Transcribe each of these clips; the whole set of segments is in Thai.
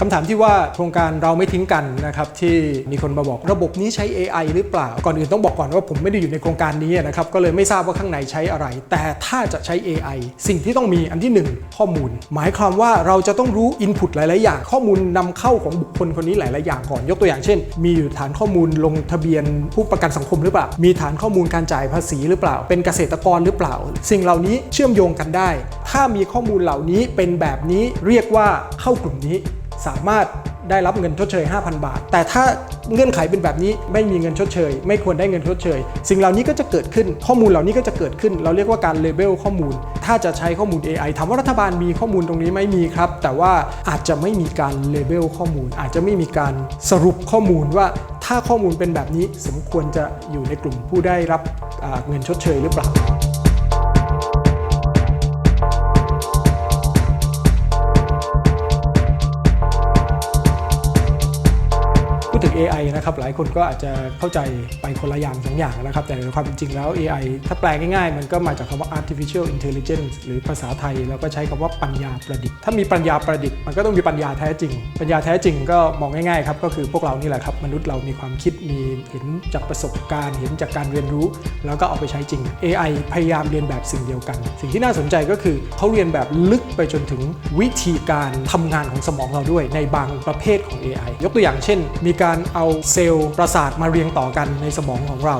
คำถามที่ว่าโครงการเราไม่ทิ้งกันนะครับที่มีคนมาบอกระบบนี้ใช้ AI หรือเปล่า ก่อนอื่นต้องบอกก่อนว่าผมไม่ได้อยู่ในโครงการนี้นะครับก็เลยไม่ทราบว่าข้างในใช้อะไร แต่ถ้าจะใช้ AI สิ่งที่ต้องมีอันที่หนึ่งข้อมูล หมายความว่าเราจะต้องรู้ Input หลาย ๆ อย่าง ข้อมูลนำเข้าของบุคคลคนนี้หลาย ๆ อย่างก่อนยกตัวอย่างเช่น มีอยู่ฐานข้อมูลลงทะเบียนผู้ประกันสังคมหรือเปล่า มีฐานข้อมูลการจ่ายภาษีหรือเปล่า เป็นเกษตรกรหรือเปล่า สิ่งเหล่านี้เชื่อมโยงกันได้ ถ้ามีข้อมูลเหล่านี้เป็นแบบนี้เรียกว่าเข้ากลุ่มนี้ สามารถได้รับเงินชดเชย 5,000 บาท แต่ถ้าเงื่อนไขเป็นแบบนี้ไม่มีเงินชดเชย ไม่ควรได้เงินชดเชย สิ่งเหล่านี้ก็จะเกิดขึ้นข้อมูลเหล่านี้ก็จะเกิดขึ้น เราเรียกว่าการเลเบลข้อมูล ถ้าจะใช้ข้อมูล AI ถามว่ารัฐบาลมีข้อมูลตรงนี้ไหม่มีครับ แต่ว่าอาจจะไม่มีการเลเบลข้อมูล อาจจะไม่มีการสรุปข้อมูลว่าถ้าข้อมูลเป็นแบบนี้สมควรจะอยู่ในกลุ่มผู้ได้รับเงินชดเชยหรือเปล่า AI นะครับหลายคนก็อาจจะเข้าใจไปคนละอย่างสองอย่างนะครับ แต่ในความเป็นจริงแล้ว AI ถ้าแปลง่ายๆ มันก็มาจากคำว่า artificial intelligence หรือภาษาไทยแล้วก็ใช้คำว่าปัญญาประดิษฐ์ ถ้ามีปัญญาประดิษฐ์มันก็ต้องมีปัญญาแท้จริง ปัญญาแท้จริงก็มองง่ายๆครับก็คือพวกเรานี่แหละครับมนุษย์เรามีความคิดมีเห็นจากประสบการณ์ เห็นจากการเรียนรู้ แล้วก็เอาไปใช้จริง AI พยายามเรียนแบบสิ่งเดียวกัน สิ่งที่น่าสนใจก็คือเขาเรียนแบบลึกไปจนถึงวิธีการทำงานของสมองเราด้วยในบางประเภทของ AI ยกตัวอย่างเช่น มีการเอาเซลล์ประสาทมาเรียงต่อกันในสมองของเรา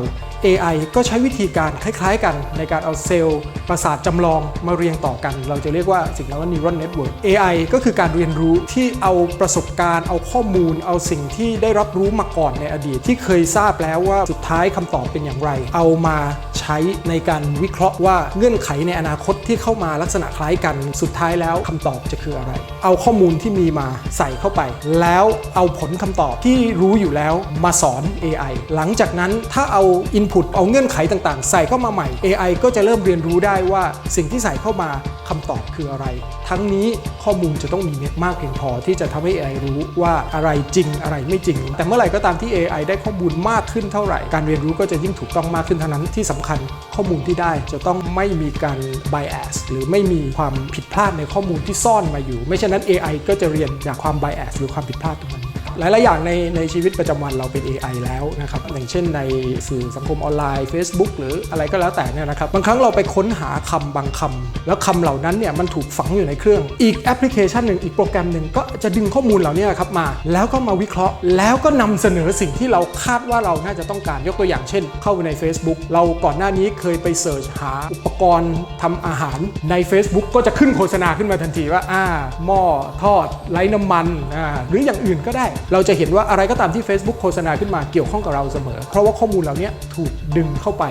AI ก็ใช้วิธีการคล้ายๆกันในการเอาเซลล์ประสาทจำลองมาเรียงต่อกัน เราจะเรียกว่าสิ่งนั้นว่า neural network AI ก็คือการเรียนรู้ที่เอาประสบการณ์ เอาข้อมูล เอาสิ่งที่ได้รับรู้มาก่อนในอดีต ที่เคยทราบแล้วว่าสุดท้ายคำตอบเป็นอย่างไร เอามาใช้ในการวิเคราะห์ว่าเงื่อนไขในอนาคตที่เข้ามาลักษณะคล้ายกัน สุดท้ายแล้วคำตอบจะคืออะไร เอาข้อมูลที่มีมาใส่เข้าไป แล้วเอาผลคำตอบที่รู้อยู่แล้วมาสอน AI หลังจากนั้นถ้าเอา Input เอาเงื่อนไขต่างๆ ใส่เข้ามาใหม่ AI ก็จะเริ่มเรียนรู้ได้ว่าสิ่งที่ใส่เข้ามาคำตอบคืออะไร ทั้งนี้ข้อมูลจะต้องมีมากเพียงพอที่จะทำให้ AI รู้ว่าอะไรจริงอะไรไม่จริง แต่เมื่อไหร่ก็ตามที่ AI ได้ข้อมูลมากขึ้นเท่าไหร่ การเรียนรู้ก็จะยิ่งถูกต้องมากขึ้นเท่านั้นที่สำคัญข้อมูลที่ได้จะต้องไม่มีการ bias หรือไม่มีความผิดพลาดในข้อมูลที่ซ่อนมาอยู่ ไม่เช่นนั้น AI ก็จะเรียนจากความ bias หรือความผิดพลาดตรงนั้น หลายๆอย่างในในชีวิตประจำวันเราเป็น AI แล้วนะครับอย่างเช่นในสื่อสังคมออนไลน์ Facebook หรืออะไรก็แล้วแต่เนี่ยนะครับบางครั้งเราไปค้นหาคำบางคำแล้วคำเหล่านั้นเนี่ยมันถูกฝังอยู่ในเครื่อง อีกแอปพลิเคชันหนึ่งอีกโปรแกรมหนึ่งก็จะดึงข้อมูลเหล่านี้ครับมา แล้วก็มาวิเคราะห์ แล้วก็นำเสนอสิ่งที่เราคาดว่าเราน่าจะต้องการยกตัวอย่างเช่น เข้าไปใน Facebook เราก่อนหน้านี้เคยไปเสิร์ชหาอุปกรณ์ทำอาหารใน Facebook ก็จะขึ้นโฆษณาขึ้นมาทันทีว่าอ่าหม้อทอดไร้น้ำมันอ่าหรืออย่างอื่นก็ได้เราจะเห็นว่าอะไรก็ตามที่ Facebook โฆษณาขึ้นมาเกี่ยวข้องกับเราเสมอ เพราะว่าข้อมูลเหล่านี้ถูกดึงเข้าไป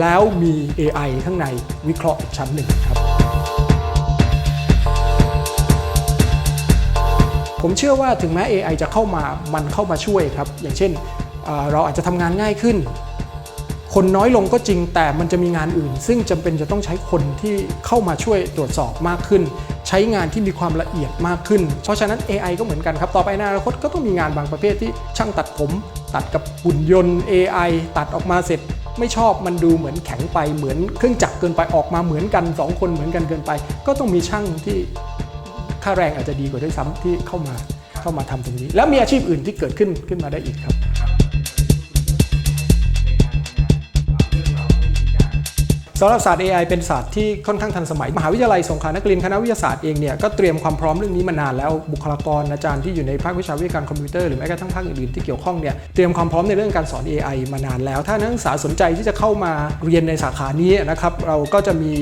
แล้วมี AI ข้างในวิเคราะห์อีกชั้นหนึ่งครับ ผมเชื่อว่าถึงแม้ AI จะเข้ามามันเข้ามาช่วยครับ อย่างเช่นเราอาจจะทำงานง่ายขึ้น คนน้อยลงก็จริงแต่มันจะมีงานอื่น ซึ่งจำเป็นจะต้องใช้คนที่เข้ามาช่วยตรวจสอบมากขึ้น ช้งานที่มีความละเอียดมากขึ้น เพราะฉะนั้น AI ก็เหมือนกันครับ ต่อไปในอนาคตก็ต้องมีงานบางประเภทที่ช่างตัดผม ตัดกับหุ่นยนต์ AI ตัดออกมาเสร็จไม่ชอบมันดูเหมือนแข็งไปเหมือนเครื่องจักรเกินไปออกมาเหมือนกันสองคนเหมือนกันเกินไป ก็ต้องมีช่างที่ค่าแรงอาจจะดีกว่าด้วยซ้ำที่เข้ามาเข้ามาทำตรงนี้ แล้วมีอาชีพอื่นที่เกิดขึ้นขึ้นมาได้อีกครับ สำหรับศาสตร์ AI เป็นศาสตร์ที่ค่อนข้างทันสมัย มหาวิทยาลัยสงขลานครินทร์คณะวิทยาศาสตร์เองเนี่ยก็เตรียมความพร้อมเรื่องนี้มานานแล้วบุคลากรอาจารย์ที่อยู่ในภาควิชาวิทยาการคอมพิวเตอร์หรือแม้กระทั่งภาคอื่นๆที่เกี่ยวข้องเนี่ยเตรียมความพร้อมในเรื่องการสอน AI มานานแล้ว ถ้านักศึกษาสนใจที่จะเข้ามาเรียนในสาขานี้นะครับเราก็จะมี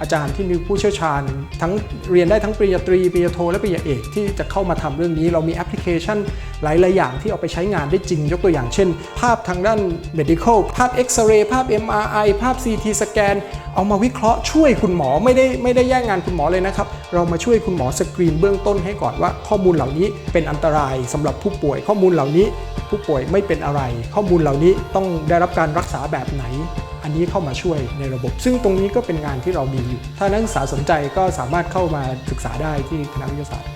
อาจารย์ที่มีผู้เชี่ยวชาญ ทั้งเรียนได้ทั้งปริญญาตรีปริญญาโทและปริญญาเอกที่จะเข้ามาทำเรื่องนี้ เรามีแอปพลิเคชันหลายๆอย่างที่เอาไปใช้งานได้จริงยกตัวอย่างเช่น ภาพทางด้าน medical ภาพเอ็กซเรย์ภาพ MRI ภาพ CT สแกนเอามาวิเคราะห์ช่วยคุณหมอไม่ได้ไม่ได้แย่งงานคุณหมอเลยนะครับ เรามาช่วยคุณหมอสกรีนเบื้องต้นให้ก่อนว่าข้อมูลเหล่านี้เป็นอันตรายสำหรับผู้ป่วย ข้อมูลเหล่านี้ ผู้ป่วยไม่เป็นอะไร ข้อมูลเหล่านี้ต้องได้รับการรักษาแบบไหน อันนี้เข้ามาช่วยในระบบ ซึ่งตรงนี้ก็เป็นงานที่เรามีอยู่ ถ้านักศึกษาสนใจก็สามารถเข้ามาศึกษาได้ที่คณะวิทยาศาสตร์